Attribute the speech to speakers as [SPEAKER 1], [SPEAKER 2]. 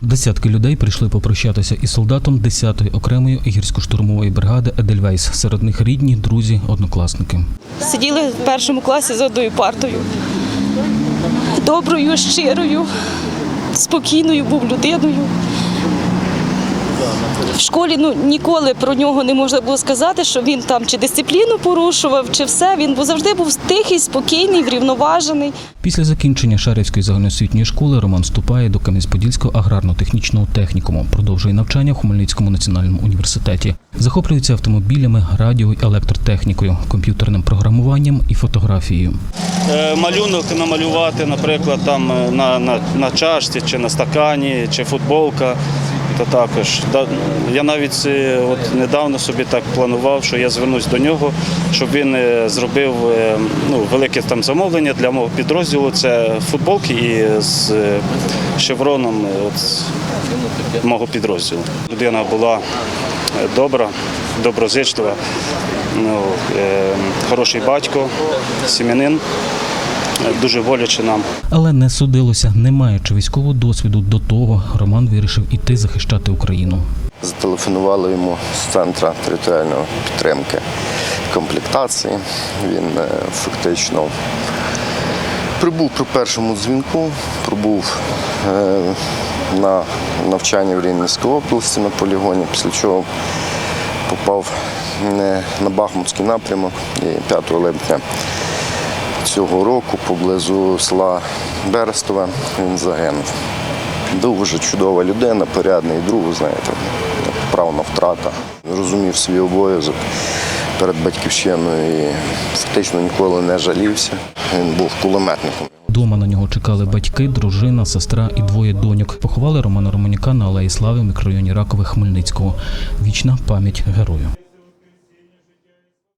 [SPEAKER 1] Десятки людей прийшли попрощатися із солдатом 10-ї окремої гірсько-штурмової бригади Едельвейс. Серед них рідні, друзі, однокласники.
[SPEAKER 2] Сиділи в першому класі за одною партою. Доброю, щирою, спокійною був людиною. В школі ну, ніколи про нього не можна було сказати, що він там чи дисципліну порушував, чи все. Він завжди був тихий, спокійний, врівноважений.
[SPEAKER 1] Після закінчення Шарівської загальноосвітньої школи Роман вступає до Кам'янець-Подільського аграрно-технічного технікуму, продовжує навчання в Хмельницькому національному університеті. Захоплюється автомобілями, радіо і електротехнікою, комп'ютерним програмуванням і фотографією.
[SPEAKER 3] Е, малюнок намалювати, наприклад, там е, на, на, на чашці чи на стакані, чи футболка. То також я навіть е, от недавно собі так планував, що я звернусь до нього, щоб він е, зробив е, ну, велике там замовлення для мого підрозділу. Це футболки і з шевроном от, мого підрозділу. Людина була добра, доброзичлива, ну, е, хороший батько, сім'янин. Дуже боляче нам.
[SPEAKER 1] Але не судилося, не маючи військового досвіду до того, Роман вирішив іти захищати Україну.
[SPEAKER 4] Зателефонували йому з центру територіальної підтримки комплектації. Він е, фактично прибув при першому дзвінку, прибув е, на навчання в Рівненській області на полігоні, після чого попав на Бахмутський напрямок і 5 липня цього року поблизу села Берестове він загинув. Дуже чудова людина, порядний друг, знаєте, правна втрата. Розумів свій обов'язок перед батьківщиною і фактично ніколи не жалівся. Він був кулеметником.
[SPEAKER 1] Дома на нього чекали батьки, дружина, сестра і двоє доньок. Поховали Романа Романюка на Алеї Слави в мікрорайоні Ракове Хмельницького. Вічна пам'ять герою.